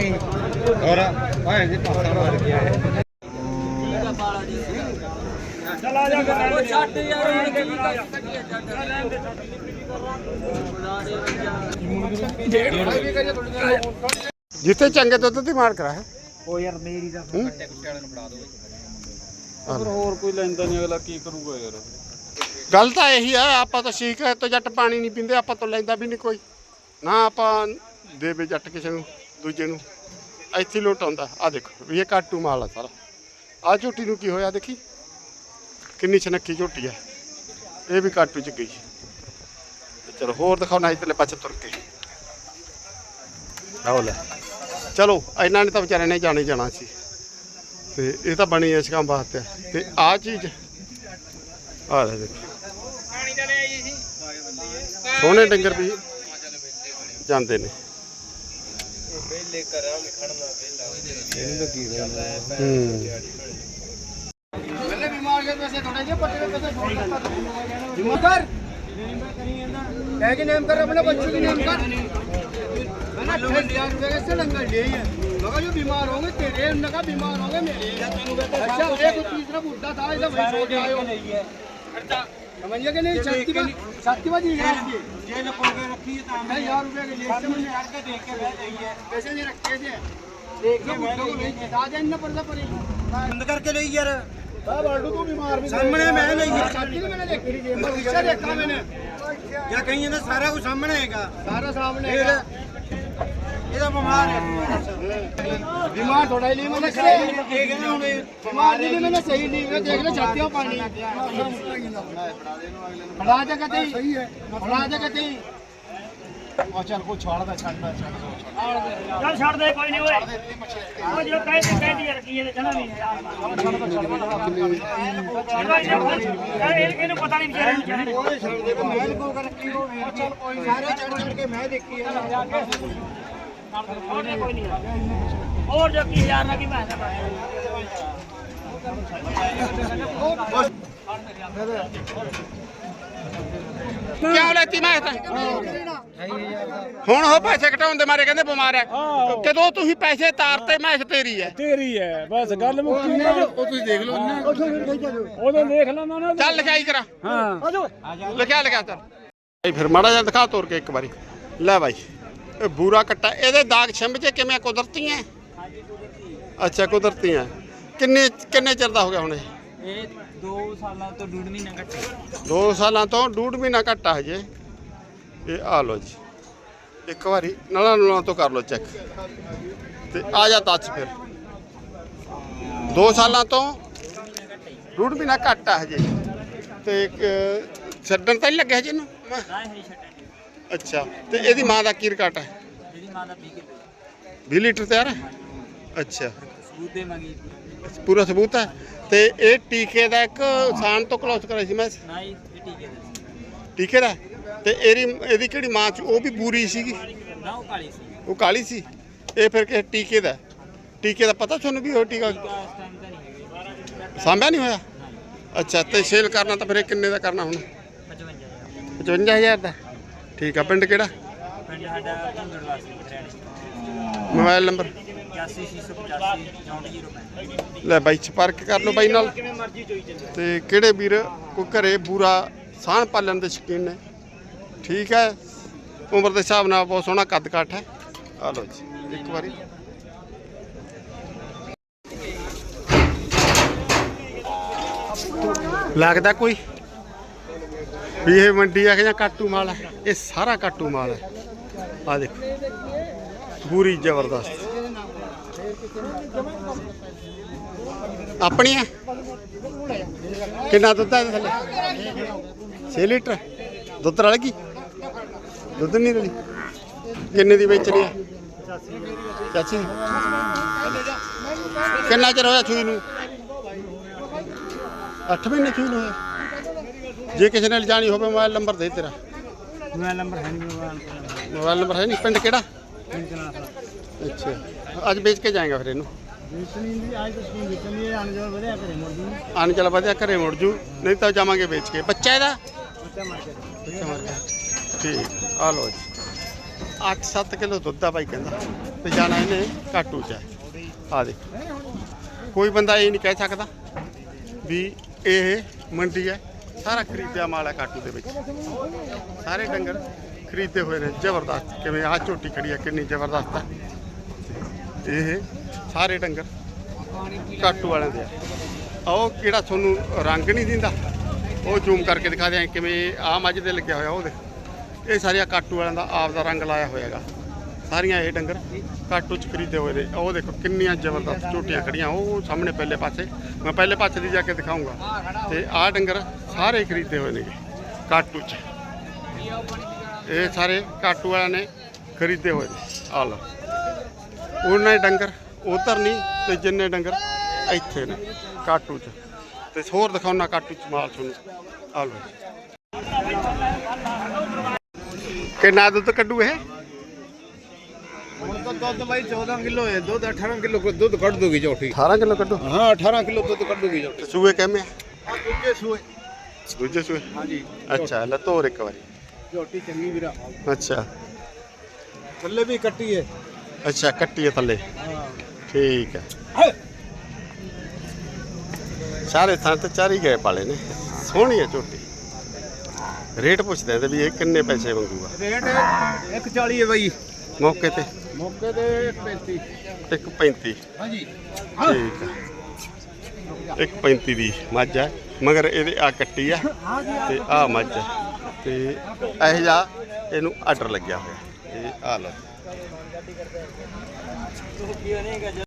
ਨਹੀਂ ਹੋਰ ਭਾਵੇਂ ਜੀ ਪਾਸਾ ਮਾਰ ਗਿਆ ਹੈ ਉਹ ਛੱਡ ਯਾਰ ਹੁਣ ਕੀ ਛੱਡ ਜਿੱਥੇ ਚੰਗੇ ਦੁੱਧ ਦੀ ਮਾਰ ਕਰਾ ਹੈ। ਉਹ ਯਾਰ ਮੇਰੀ ਦਾ? ਕੱਟੇ ਕੁੱਟੇ ਵਾਲੇ ਨੂੰ ਫੜਾ ਦਿਓ ਪਰ ਹੋਰ ਕੋਈ ਲੈਂਦਾ ਨਹੀਂ ਅਗਲਾ ਕੀ ਕਰੂਗਾ ਯਾਰ? ਗੱਲ ਤਾਂ ਇਹੀ ਆ ਆਪਾਂ ਤਾਂ ਸ਼ੀਕ ਹੈ ਤੋਂ ਜੱਟ ਪਾਣੀ ਨਹੀਂ ਪੀਂਦੇ ਆਪਾਂ ਤੋਂ ਲੈਂਦਾ ਵੀ ਨਹੀਂ ਕੋਈ। ਨਾ ਆਪਾਂ ਦੇਵੇ ਜੱਟ ਕਿਸੇ ਨੂੰ। ਦੂਜੇ ਨੂੰ। ਇੱਥੇ ਲੁੱਟ ਆਉਂਦਾ। ਆ ਦੇਖੋ, ਵੀ ਇਹ ਕਾਟੂ ਮਾਲ ਆ ਸਾਰਾ। ਆ ਝੋਟੀ ਨੂੰ ਕੀ ਹੋਇਆ ਦੇਖੀ? ਕਿੰਨੀ ਛਨੱਕੀ ਝੋਟੀ ਆ। ਇਹ ਵੀ ਕਾਟੂ ਚ ਗਈ। ਤੇ ਚਲੋ, ਹੋਰ ਦਿਖਾਉਣਾ ਇਧਰਲੇ ਪਾਸੇ ਤੁਰ ਕੇ। ਆਓ ਲੈ। ਚਲੋ, ਇਹਨਾਂ ਨੇ ਤਾਂ ਵਿਚਾਰੇ ਨੇ ਜਾਣੇ ਜਾਣਾ ਸੀ। ਤੇ ਇਹ ਤਾਂ ਬਣੀ ਇਸ ਕੰਮ ਵਾਸਤੇ ਤੇ ਆ ਚੀਜ਼ ਆ ਲੈ ਦੇਖੋ। ਸੋਹਣੇ ਡੰਗਰ ਵੀ ਜਾਂਦੇ ਨੇ। ਵੇਲੇ ਕਰਾਂ ਮੈਂ ਖੜਨਾ ਵੇਲਾ ਇਹਨੂੰ ਲੱਗੀ ਹੂੰ ਪਹਿਲੇ ਬਿਮਾਰ ਕੇ ਪੈਸੇ ਥੋੜੇ ਜਿਹੇ ਪੱਟੇ ਪੈਸੇ ਛੋੜ ਦਿੱਤਾ ਜਿਮਾ ਕਰ है कि नेम कर अपने बच्चों की नेम कर मैंने अठारह हजार रुपए से लंगर लिए हैं मगर जो बीमार होंगे तेरे उनने कहा बीमार होंगे मेरे अच्छा एक तीसरा बुढ़ा था ऐसा वही छोड़ आए हो समझिए कि नहीं शक्ति शक्ति बाजी ये लोग रखी है तो हजार रुपये के करके देख के बह जाइए पैसे नहीं रखे थे बंद करके ले यार सामने मैं नहीं देखा मैंने क्या कहीं ना सारा कुछ सामने आएगा सारा सामने ਇਹਦਾ ਬਿਮਾਰ ਹੈ। ਬਿਮਾਰ ਥੋੜਾ ਹੀ ਨਹੀਂ ਮੈਨੂੰ ਸਹੀ ਇਹ ਕਹਿੰਦੇ ਹੁਣ। ਬਿਮਾਰ ਨਹੀਂ ਮੈਨੂੰ ਸਹੀ ਨਹੀਂ। ਮੈਂ ਦੇਖ ਲੈ ਛਾਤੀਆਂ ਪਾਣੀ। ਫੜਾ ਦੇ ਕਤੇ। ਸਹੀ ਹੈ। ਫੜਾ ਦੇ ਕਤੇ। ਆ ਚੱਲ ਕੋ ਛਾੜ ਦਾ ਛੱਡ ਦਾ ਚੱਲ ਛੱਡ ਦੇ ਕੋਈ ਨਹੀਂ ਓਏ। ਉਹ ਜੋ ਕਹਿ ਤੇ ਕਹਿ ਦੀ ਰੱਖੀ ਇਹਦੇ ਜਣਾ ਨਹੀਂ ਛੱਡ ਦਾ ਛੱਡ ਦਾ ਇਹਨੂੰ ਪਤਾ ਨਹੀਂ ਵਿਚਾਰੇ ਨੂੰ ਛੱਡ ਦੇ ਮੈਂ ਕੋ ਕਰ ਕੀ ਹੋਵੇ ਚੱਲ ਕੋਈ ਸਾਰੇ ਚੜ ਚੜ ਕੇ ਮੈਂ ਦੇਖੀ ਹੈ ਹੋਰ ਜੋ ਕੀ ਨਾ ਮੈਂ ਕਿਉਂ ਲੈਤੀ ਮੈਂ ਤਾਂ? ਹੁਣ ਉਹ ਪੈਸੇ ਘਟਾਉਣ ਦੇ ਮਾਰੇ ਕਹਿੰਦੇ ਬਿਮਾਰ ਹੈ ਕਦੋਂ ਤੁਸੀਂ ਪੈਸੇ ਤਾਰਤੇ ਮੈਚ ਤੇਰੀ ਹੈ ਤੇਰੀ ਹੈ ਬਸ ਗੱਲ ਮੁੱਕੀ ਉਹ ਤੁਸੀਂ ਦੇਖ ਲਓ। ਉਦੋਂ ਦੇਖ ਲੈਣਾ ਨਾ। ਚੱਲ ਲਿਖਾਈ ਕਰਾ। ਹਾਂ। ਲਿਖਿਆ ਲਿਖਿਆ ਚੱਲ ਫਿਰ ਮਾੜਾ ਜਿਹਾ ਦਿਖਾ ਤੋਰ ਕੇ ਇੱਕ ਵਾਰੀ। ਲੈ ਬਾਈ। ਬੂਰਾ ਕੱਟਾ। ਇਹਦੇ ਦਾਗ ਛਿੰਬ ਜੇ ਕਿਵੇਂ ਕੁਦਰਤੀ ਹੈ ਅੱਛਾ ਕੁਦਰਤੀ ਹੈ ਕਿੰਨੇ ਕਿੰਨੇ ਚਿਰ ਦਾ ਹੋ ਗਿਆ ਹੁਣ ਇਹ? ਇਹ 2 ਸਾਲਾਂ ਤੋਂ ਡੂਢ ਮਹੀਨਾ ਘੱਟੇ ਦੋ ਸਾਲਾਂ ਤੋਂ ਡੂਢ ਮਹੀਨਾ ਘੱਟਾ ਹਜੇ। ਇਹ ਆ ਲੋ ਜੀ। ਇੱਕ ਵਾਰੀ ਨਲਾਂ ਨਲਾਂ ਤੋਂ ਕਰ ਲੋ ਚੈੱਕ। ਤੇ ਆ ਜਾ ਟੱਚ ਫਿਰ। ਦੋ ਸਾਲਾਂ ਤੋਂ ਡੂਢ ਮਹੀਨਾ ਘੱਟਾ ਹਜੇ। ਤੇ ਇੱਕ ਛੱਡਣ ਤਾਂ ਨਹੀਂ ਲੱਗਿਆ ਹਜੇ ਇਹਨੂੰ? ਮੈਂ- ਨਾ ਹੀ ਛੱਡਣ ਅੱਛਾ ਤੇ ਇਹਦੀ ਮਾਂ ਦਾ ਕੀ ਰਿਕਾਰਡ ਹੈ? ਇਹਦੀ ਮਾਂ ਦਾ 20 ਕਿਲੋ। 20 ਲੀਟਰ ਤਿਆਰ ਹੈ? ਅੱਛਾ। ਸਬੂਤ ਦੇ ਮੰਗੀ ਪੂਰਾ ਸਬੂਤ ਹੈ? ਤੇ ਇਹ ਟੀਕੇ ਦਾ ਇੱਕ ਸਾਨ ਤੋਂ ਕਲੋਸ ਕਰਿਆ ਸੀ ਮੈਂ? ਇਹ ਟੀਕੇ ਦੇ ਟੀਕੇ ਦਾ? ਤੇ ਇਹਦੀ ਇਹਦੀ ਕਿਹੜੀ ਮਾਂ ਚ? ਉਹ ਵੀ ਬੂਰੀ ਸੀਗੀ? ਨਾ ਉਹ ਕਾਲੀ ਸੀ। ਉਹ ਕਾਲੀ ਸੀ? ਇਹ ਫਿਰ ਕਿਸੇ ਟੀਕੇ ਦਾ? ਟੀਕੇ ਦਾ ਪਤਾ ਤੁਹਾਨੂੰ ਵੀ ਉਹ ਟੀਕਾ? ਟੀਕਾ ਇਸ ਟਾਈਮ ਤਾਂ ਨਹੀਂ ਹੈਗੀ ਸਾਂਭਿਆ ਨਹੀਂ ਹੋਇਆ? ਅੱਛਾ ਤੇ ਸੇਲ ਕਰਨਾ ਤਾਂ ਫਿਰ ਇਹ ਕਿੰਨੇ ਦਾ ਕਰਨਾ ਹੁਣ? 55 55000 ਦਾ। ਠੀਕ ਆ ਪਿੰਡ ਕਿਹੜਾ? ਪਿੰਡ ਸਾਡਾ ਭੁੰਗੜ ਵਾਸੀ ਹਰਿਆਣੇ ਮੋਬਾਈਲ ਨੰਬਰ? 8685 6405 ਲੈ ਬਾਈ ਸੰਪਰਕ ਕਰ ਲਓ ਬਾਈ ਨਾਲ। ਤੇ ਕਿਹੜੇ ਵੀਰ ਕੋਈ ਘਰੇ ਬੂਰਾ ਸਾਹ ਪਾਲਣ ਦੇ ਸ਼ੌਕੀਨ ਨੇ? ਠੀਕ ਹੈ ਉਮਰ ਦੇ ਹਿਸਾਬ ਨਾਲ ਬਹੁਤ ਸੋਹਣਾ ਕੱਦ ਕਾਠ ਹੈ। ਆ ਲਓ ਜੀ ਇੱਕ ਵਾਰੀ। ਲੱਗਦਾ ਕੋਈ? ਵੀ ਇਹ ਮੰਡੀ ਆ ਕਿ ਜਾਂ ਕਾਟੂ ਮਾਲ ਹੈ ਇਹ ਸਾਰਾ ਕਾਟੂ ਮਾਲ ਹੈ ਆ ਦੇਖੋ। ਪੂਰੀ ਜ਼ਬਰਦਸਤ। ਆਪਣੀ ਹੈ ਕਿੰਨਾ ਦੁੱਧ ਹੈ ਥੱਲੇ? 6 ਲੀਟਰ। ਦੁੱਧ ਰਲ ਗਈ? ਦੁੱਧ ਨਹੀਂ ਰਲੀ। ਕਿੰਨੇ ਦੀ ਵੇਚਣੀ ਹੈ ਚਾਚੀ ਕਿੰਨਾ ਚਿਰ ਹੋਇਆ ਛੂਈ ਨੂੰ? 8 ਮਹੀਨੇ ਛੂਈ ਨੂੰ ਹੋਇਆ। ਜੇ ਕਿਸੇ ਨੇ ਲਿਜਾਣੀ ਹੋਵੇ ਮੋਬਾਈਲ ਨੰਬਰ ਦੇ ਤੇਰਾ। ਮੋਬਾਈਲ ਨੰਬਰ ਹੈ ਨਹੀਂ ਮੋਬਾਈਲ ਮੋਬਾਈਲ ਨੰਬਰ ਹੈ ਨਹੀਂ ਪਿੰਡ ਕਿਹੜਾ? ਅੱਛਾ ਅੱਜ ਵੇਚ ਕੇ ਜਾਏਗਾ ਫਿਰ ਇਹਨੂੰ। ਵੇਚਣੀ ਦੀ ਅੱਜ ਤਾਂ ਵੇਚਣੀ ਘਰੇ ਮੁੜ ਜੂ। ਨਹੀਂ ਤਾਂ ਜਾਵਾਂਗੇ ਵੇਚ ਕੇ। ਬੱਚਾ ਇਹਦਾ? ਬੱਚਾ ਮਰ ਗਿਆ। ਠੀਕ ਆ ਲੋ ਜੀ। 8-7 ਕਿਲੋ ਦੁੱਧ ਆ ਭਾਈ ਕਹਿੰਦਾ ਤੇ ਜਾਣਾ ਇਹਨੇ ਘਾਟੂ ਚ ਆ। ਦੇ ਕੋਈ ਬੰਦਾ ਇਹ ਨਹੀਂ ਕਹਿ ਸਕਦਾ ਵੀ ਇਹ ਮੰਡੀ ਹੈ। ਸਾਰਾ ਖਰੀਦਿਆ ਮਾਲ ਹੈ ਕਾਟੂ ਦੇ ਵਿੱਚ। ਸਾਰੇ ਡੰਗਰ ਖਰੀਦੇ ਹੋਏ ਨੇ, ਜ਼ਬਰਦਸਤ। ਕਿਵੇਂ ਆਹ ਝੋਟੀ ਖੜੀ ਆ ਕਿੰਨੀ ਜ਼ਬਰਦਸਤ ਆ ਇਹ ਸਾਰੇ ਡੰਗਰ ਕਾਟੂ ਵਾਲਿਆਂ ਦੇ ਆ। ਉਹ ਕਿਹੜਾ ਤੁਹਾਨੂੰ ਰੰਗ ਨਹੀਂ ਦਿੰਦਾ? ਉਹ ਜ਼ੂਮ ਕਰਕੇ ਦਿਖਾ ਦਿਆਂ, ਕਿਵੇਂ ਆਹ ਮੱਝ ਦੇ ਲੱਗਿਆ ਹੋਇਆ ਉਹਦੇ। ਇਹ ਸਾਰੀਆਂ ਕਾਟੂ ਵਾਲਿਆਂ ਦਾ ਆਪ ਦਾ ਰੰਗ ਲਾਇਆ ਹੋਇਆਗਾ ਸਾਰੀਆਂ ਇਹ ਡੰਗਰ ਕਾਟੂ ਚ ਖਰੀਦੇ ਹੋਏ ਨੇ। ਉਹ ਦੇਖੋ ਕਿੰਨੀਆਂ ਜ਼ਬਰਦਸਤ ਝੋਟੀਆਂ ਖੜੀਆਂ, ਉਹ ਸਾਹਮਣੇ ਪਹਿਲੇ ਪਾਸੇ। ਮੈਂ ਪਹਿਲੇ ਪਾਸੇ ਦੀ ਜਾ ਕੇ ਦਿਖਾਉਂਗਾ। ਤੇ ਆਹ ਡੰਗਰ ਸਾਰੇ ਖਰੀਦੇ ਹੋਏ ਨੇ। ਕਾਟੂ ਚ ਇਹ ਸਾਰੇ ਕਾਟੂ ਵਾਲਿਆਂ ਨੇ ਖਰੀਦੇ ਹੋਏ ਨੇ। ਆ ਲਓ। ਉਹਨਾਂ ਡੰਗਰ ਉਧਰ ਨਹੀਂ ਤੇ ਜਿੰਨੇ ਡੰਗਰ ਇੱਥੇ ਨੇ ਕਾਟੂ ਚ ਤੇ ਹੋਰ ਦਿਖਾਉਣਾ ਕਾਟੂ ਚ ਮਾਲ ਤੁਹਾਨੂੰ। ਆ ਲਓ। ਕਿੰਨਾ ਦੁੱਧ ਕੱਢੂ ਇਹ? ਦੁੱਧ ਬਾਈ 14 ਕਿਲੋ ਹੈ ਦੁੱਧ 18 ਕਿਲੋ ਦੁੱਧ ਕੱਢ ਦੋਗੀ ਝੋਟੀ। 18 ਕਿਲੋ ਕੱਢੂ। ਹਾਂ 18 ਕਿਲੋ ਦੁੱਧ ਕੱਢ ਦੋਗੀ ਤੇ ਸੂਏ ਕਿਵੇਂ ਆ ਦੂਜੇ ਸੂਏ। ਦੂਜੇ ਸੂਏ? ਹਾਂਜੀ। ਅੱਛਾ ਲੈ ਤੋਰ ਇੱਕ ਵਾਰੀ। ਝੋਟੀ ਚੰਗੀ ਵੀਰਾ। ਅੱਛਾ। ਥੱਲੇ ਵੀ ਕੱਟੀ ਹੈ ਅੱਛਾ ਕੱਟੀ ਹੈ ਥੱਲੇ। ਹਾਂ। ਠੀਕ ਹੈ। ਸਾਰੇ ਥਾਂ ਤੇ ਚਾਰ ਹੀ ਗਏ ਪਾਲੇ ਨੇ। ਸੋਹਣੀ ਹੈ ਝੋਟੀ। ਰੇਟ ਪੁੱਛਦੇ ਤੇ ਵੀ ਇਹ ਕਿੰਨੇ ਪੈਸੇ ਮੰਗੂਗਾ? ਰੇਟ 140 ਹੈ ਬਾਈ। ਮੌਕੇ ਤੇ। ਮੌਕੇ ਤੇ 35 ਇੱਕ 35 ਹਾਂਜੀ। ਠੀਕ ਹੈ ਇੱਕ 35 ਦੀ ਮੱਝ ਹੈ ਮਗਰ ਇਹਦੇ ਆ ਕੱਟੀ ਆ ਤੇ ਆ ਮੱਝ ਹੈ ਤੇ ਇਹ ਜਾ ਇਹਨੂੰ ਆਰਡਰ ਲੱਗਿਆ ਹੋਇਆ। ਇਹ ਆ ਲਓ।